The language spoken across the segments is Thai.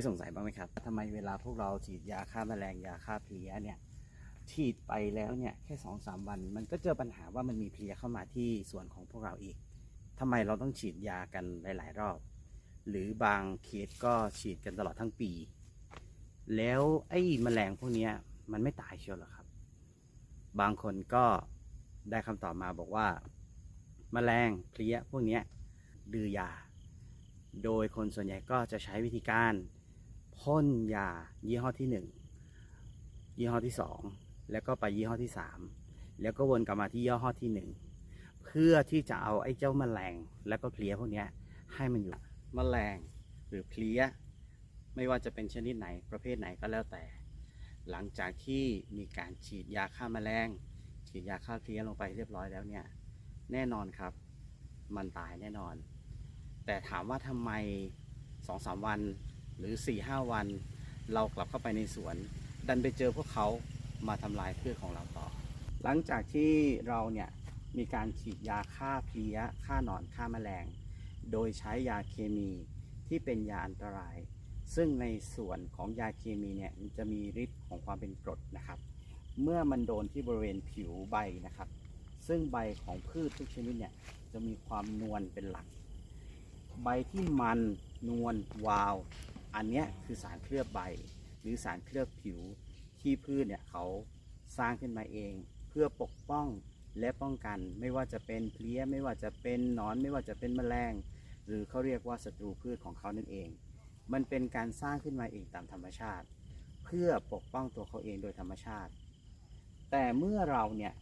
ยสงสัยบ้างไหมครับทำไมเวลาพวกเราฉีดยาฆ่าแมลงยาฆ่าเพลี้ยเนี่ยฉีดไปแล้วเนี่ยแค่สองสามวัน มันก็เจอปัญหาว่ามันมีเพลี้ยเข้ามาที่ส่วนของพวกเราอีกทำไมเราต้องฉีดยากันหลาย ๆ รอบ หรือบางเคสก็ฉีดกันตลอดทั้งปี แล้วไอ้แมลงพวกนี้มันไม่ตายเชียวหรอครับ บางคนก็ได้คำตอบมาบอกว่าแมลงเพลี้ยพวกนี้ดื้อยา โดยคนส่วนใหญ่ก็จะใช้วิธีการ พ่นยายี่ห้อที่หนึ่งยี่ห้อที่สองแล้วก็ไปยี่ห้อที่สามแล้วก็วนกลับมาที่ยี่ห้อที่หนึ่งเพื่อที่จะเอาไอ้เจ้าแมลงแล้วก็เพลี้ยพวกนี้ให้มันอยู่แมลงหรือเพลี้ย ไม่ว่าจะเป็นชนิดไหนประเภทไหนก็แล้วแต่ หลังจากที่มีการฉีดยาฆ่าแมลง ฉีดยาฆ่าเพลี้ยลงไปเรียบร้อยแล้วเนี่ยแน่นอนครับ มันตายแน่นอน แต่ถามว่าทำไมสองสามวัน หรือ4ี่ห้าวัน เรากลับเข้าไปในสวน ดันไปเจอพวกเขามาทำลายพืชของเราต่อ หลังจากที่เราเนี่ยมีการฉีดยาฆ่าเพลี้ยฆ่าหนอนฆ่าแมลง โดยใช้ยาเคมีที่เป็นยาอันตราย ซึ่งในส่วนของยาเคมีเนี่ยจะมีฤทธิ์ของความเป็นกรดนะครับ เมื่อมันโดนที่บริเวณผิวใบนะครับ ซึ่งใบของพืชทุกชนิดเนี่ยจะมีความนวลเป็นหลัก ใบที่มันนวลวาว อันนี้คือสารเคลือบใบ หรือสารเคลือบผิวที่พืชเนี่ยเขาสร้างขึ้นมาเอง เพื่อปกป้องและป้องกันไม่ว่าจะเป็นเพลี้ยไม่ว่าจะเป็นนอนไม่ว่าจะเป็นแมลง หรือเขาเรียกว่าศัตรูพืชของเขานั่นเอง มันเป็นการสร้างขึ้นมาเองตามธรรมชาติ เพื่อปกป้องตัวเขาเองโดยธรรมชาติ แต่เมื่อเราเนี่ย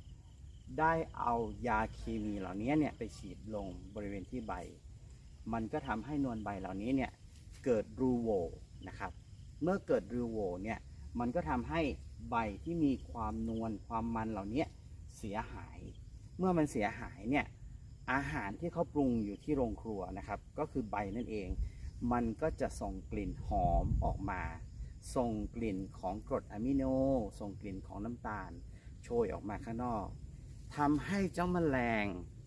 ได้เอายาเคมีเหล่านี้เนี่ยไปฉีดลงบริเวณที่ใบ มันก็ทำให้นวลใบเหล่านี้เนี่ย เกิดรูโวนะครับ เมื่อเกิดรูโวเนี่ยมันก็ทำให้ใบที่มีความนวลความมันเหล่านี้เสียหาย เมื่อมันเสียหายเนี่ยอาหารที่เขาปรุงอยู่ที่โรงครัวนะครับ ก็คือใบนั่นเอง มันก็จะส่งกลิ่นหอมออกมา ส่งกลิ่นของกรดอะมิโน ส่งกลิ่นของน้ำตาล โชยออกมาข้างนอกทำให้เจ้าแมลง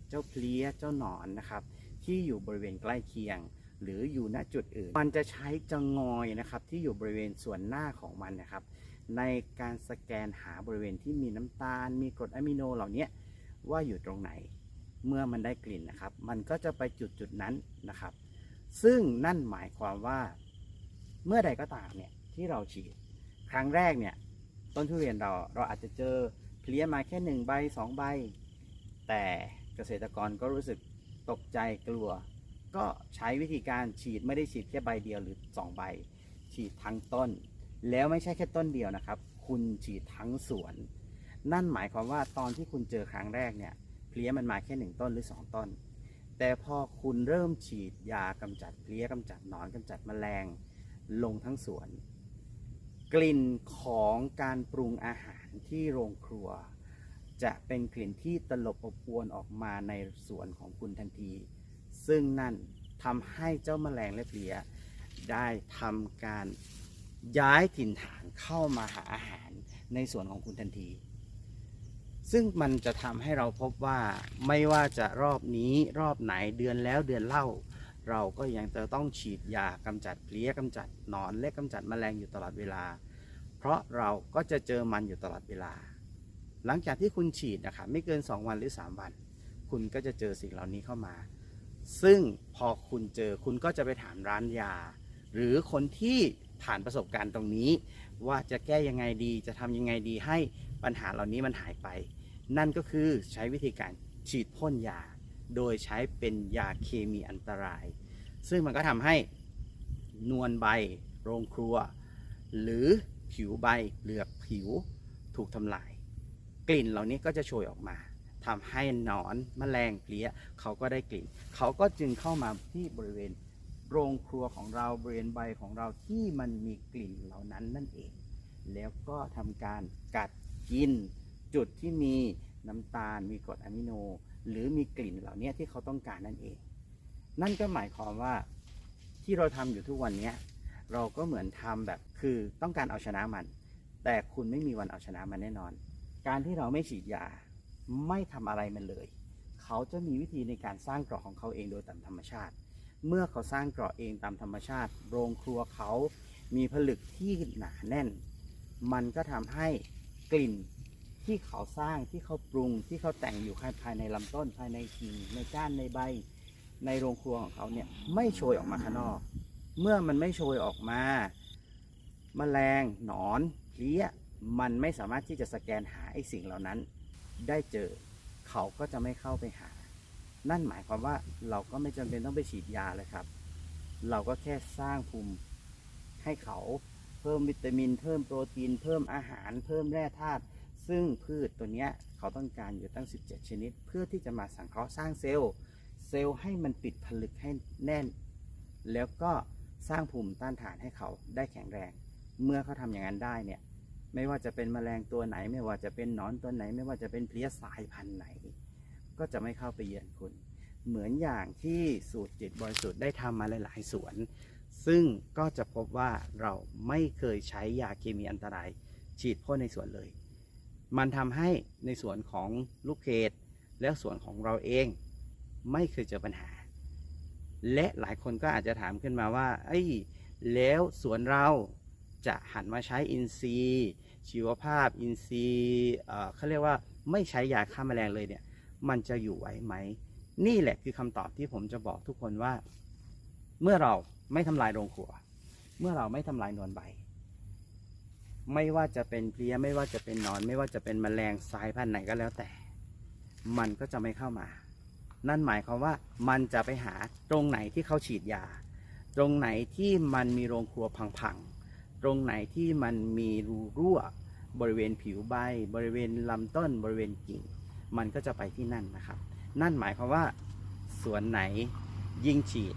เจ้าเพลี้ยเจ้าหนอนนะครับ ที่อยู่บริเวณใกล้เคียง หรืออยู่ณจุดอื่น มันจะใช้จะงอยนะครับที่อยู่บริเวณส่วนหน้าของมันนะครับ ในการสแกนหาบริเวณที่มีน้ำตาล มีกรดอะมิโนเหล่านี้ว่าอยู่ตรงไหนเมื่อมันได้กลิ่นนะครับ มันก็จะไปจุดจุดนั้นนะครับ ซึ่งนั่นหมายความว่า เมื่อใดก็ตามเนี่ยที่เราฉีด ครั้งแรกเนี่ยต้นทุเรียนเราเราอาจจะเจอเพลี้ยมาแค่หนึ่งใบสองใบ แต่เกษตรกรก็รู้สึกตกใจกลัว ก็ใช้วิธีการฉีดไม่ได้ฉีดแค่ใบเดียวหรือสองใบ ฉีดทั้งต้น แล้วไม่ใช่แค่ต้นเดียวนะครับ คุณฉีดทั้งสวน นั่นหมายความว่าตอนที่คุณเจอครั้งแรกเนี่ยเพลี้ยมันมาแค่หนึ่งต้นหรือสองต้น แต่พอคุณเริ่มฉีดยากำจัดเพลี้ยกำจัดหนอนกำจัดแมลง ลงทั้งสวน กลิ่นของการปรุงอาหารที่โรงครัว จะเป็นกลิ่นที่ตลบอบอวนออกมาในสวนของคุณทันที ซึ่งนั่นทำให้เจ้าแมลงและเพลียได้ทำการย้ายถิ่นฐานเข้ามาหาอาหารในส่วนของคุณทันที ซึ่งมันจะทำให้เราพบว่าไม่ว่าจะรอบนี้รอบไหนเดือนแล้วเดือนเล่า เราก็ยังจะต้องฉีดยากำจัดเพลี้ยกำจัดหนอนและกำจัดแมลงอยู่ตลอดเวลา เพราะเราก็จะเจอมันอยู่ตลอดเวลา หลังจากที่คุณฉีดนะครับไม่เกิน 2 วันหรือ 3 วัน คุณก็จะเจอสิ่งเหล่านี้เข้ามา ซึ่งพอคุณเจอคุณก็จะไปถามร้านยา หรือคนที่ผ่านประสบการณ์ตรงนี้ ว่าจะแก้ยังไงดีจะทำยังไงดีให้ปัญหาเหล่านี้มันหายไป นั่นก็คือใช้วิธีการฉีดพ่นยา โดยใช้เป็นยาเคมีอันตราย ซึ่งมันก็ทำให้นวลใบ โรงครัว หรือผิวใบเหลือกผิวถูกทำลาย กลิ่นเหล่านี้ก็จะโชยออกมา ทำให้หนอนแมลงเพลี้ยเขาก็ได้กลิ่น เขาก็จึงเข้ามาที่บริเวณโรงครัวของเราบริเวณใบของเราที่มันมีกลิ่นเหล่านั้นนั่นเอง แล้วก็ทำการกัดกิน จุดที่มีน้ำตาลมีกรดอะมิโน หรือมีกลิ่นเหล่านี้ที่เขาต้องการนั่นเอง นั่นก็หมายความว่าที่เราทำอยู่ทุกวันนี้เราก็เหมือนทำแบบคือต้องการเอาชนะมัน แต่คุณไม่มีวันเอาชนะมันแน่นอน การที่เราไม่ฉีดยา ไม่ทำอะไรมันเลย เขาจะมีวิธีในการสร้างเกราะของเขาเองโดยตามธรรมชาติ เมื่อเขาสร้างเกราะเองตามธรรมชาติ โรงครัวเขามีผลึกที่หนาแน่น มันก็ทำให้กลิ่นที่เขาสร้างที่เขาปรุงที่เขาแต่งอยู่ภายในลำต้นภายในกิ่งในก้านในใบ ในโรงครัวของเขาเนี่ยไม่โชยออกมาข้างนอก เมื่อมันไม่โชยออกมาแมลงหนอนเพลี้ยมันไม่สามารถที่จะสแกนหาไอ้สิ่งเหล่านั้น ได้เจอ เขาก็จะไม่เข้าไปหา นั่นหมายความว่าเราก็ไม่จำเป็นต้องไปฉีดยาเลยครับ เราก็แค่สร้างภูมิให้เขาเพิ่มวิตามิน เพิ่มโปรตีน เพิ่มอาหาร เพิ่มแร่ธาตุซึ่งพืชตัวเนี้ยเขาต้องการอยู่ตั้ง 17 ชนิด เพื่อที่จะมาสังเคราะห์สร้างเซลล์ เซลล์ให้มันปิดผลึกให้แน่น แล้วก็สร้างภูมิต้านทานให้เขาได้แข็งแรง เมื่อเขาทำอย่างนั้นได้เนี่ย ไม่ว่าจะเป็นแมลงตัวไหน ไม่ว่าจะเป็นหนอนตัวไหน ไม่ว่าจะเป็นเพลี้ยสายพันธุ์ไหน ก็จะไม่เข้าไปเยือนคุณ เหมือนอย่างที่สูตรจิตบริสุทธิ์ได้ทำมาหลาย ๆ สวน ซึ่งก็จะพบว่าเราไม่เคยใช้ยาเคมีอันตราย ฉีดพ่นในสวนเลย มันทำให้ในสวนของลูกเกดและสวนของเราเองไม่เคยเจอปัญหา และหลายคนก็อาจจะถามขึ้นมาว่าเอ้แล้วสวนเราจะหันมาใช้อินทรีย์ ชีวภาพอินทรีย์เขาเรียกว่าไม่ใช้ยาฆ่าแมลงเลยเนี่ย มันจะอยู่ไหวไหม นี่แหละคือคำตอบที่ผมจะบอกทุกคนว่า เมื่อเราไม่ทำลายโรงครัว เมื่อเราไม่ทำลายนวลใบ ไม่ว่าจะเป็นเพลี้ยไม่ว่าจะเป็นนอน ไม่ว่าจะเป็นแมลงสายพันธุ์ไหนก็แล้วแต่ มันก็จะไม่เข้ามา นั่นหมายความว่ามันจะไปหาตรงไหนที่เขาฉีดยา ตรงไหนที่มันมีโรงครัวพังๆ ตรงไหนที่มันมีรูรั่วบริเวณผิวใบ บริเวณลำต้น บริเวณกิ่ง มันก็จะไปที่นั่นนะครับ นั่นหมายความว่าสวนไหนยิ่งฉีด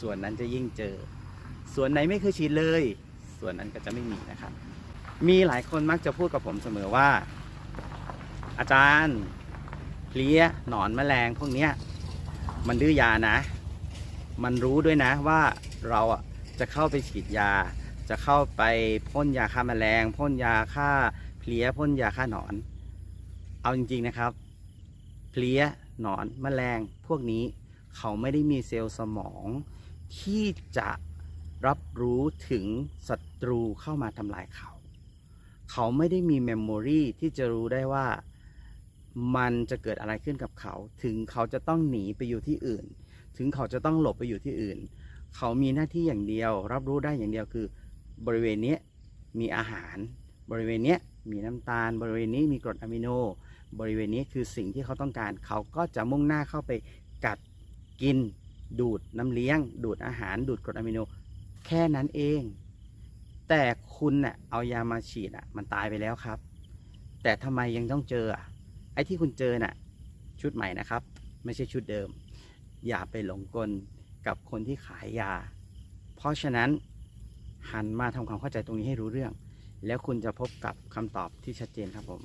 ส่วนนั้นจะยิ่งเจอส่วนไหนไม่เคยฉีดเลยส่วนนั้นก็จะไม่มีนะครับ มีหลายคนมักจะพูดกับผมเสมอว่า อาจารย์เพลี้ยหนอนแมลงพวกนี้มันดื้อยานะ มันรู้ด้วยนะว่าเราจะเข้าไปฉีดยา จะเข้าไปพ่นยาฆ่าแมลงพ่นยาฆ่าเพลี้ยพ่นยาฆ่าหนอน เอาจริงๆนะครับ เพลี้ยหนอนแมลงพวกนี้เขาไม่ได้มีเซลล์สมองที่จะรับรู้ถึงศัตรูเข้ามาทำลายเขา เขาไม่ได้มีเมมโมรีที่จะรู้ได้ว่ามันจะเกิดอะไรขึ้นกับเขา ถึงเขาจะต้องหนีไปอยู่ที่อื่น ถึงเขาจะต้องหลบไปอยู่ที่อื่น เขามีหน้าที่อย่างเดียว รับรู้ได้อย่างเดียวคือ บริเวณนี้มีอาหาร บริเวณนี้มีน้ำตาล บริเวณนี้มีกรดอะมิโน บริเวณนี้คือสิ่งที่เขาต้องการเขาก็จะมุ่งหน้าเข้าไปกัดกิน ดูดน้ำเลี้ยง ดูดอาหาร ดูดกรดอะมิโน แค่นั้นเอง แต่คุณเน่ะเอายามาฉีดอะมันตายไปแล้วครับ แต่ทำไมยังต้องเจออะไอ้ที่คุณเจอน่ะชุดใหม่นะครับ ไม่ใช่ชุดเดิม อย่าไปหลงกลกับคนที่ขายยา เพราะฉะนั้น หันมาทำความเข้าใจตรงนี้ให้รู้เรื่อง แล้วคุณจะพบกับคำตอบที่ชัดเจนครับผม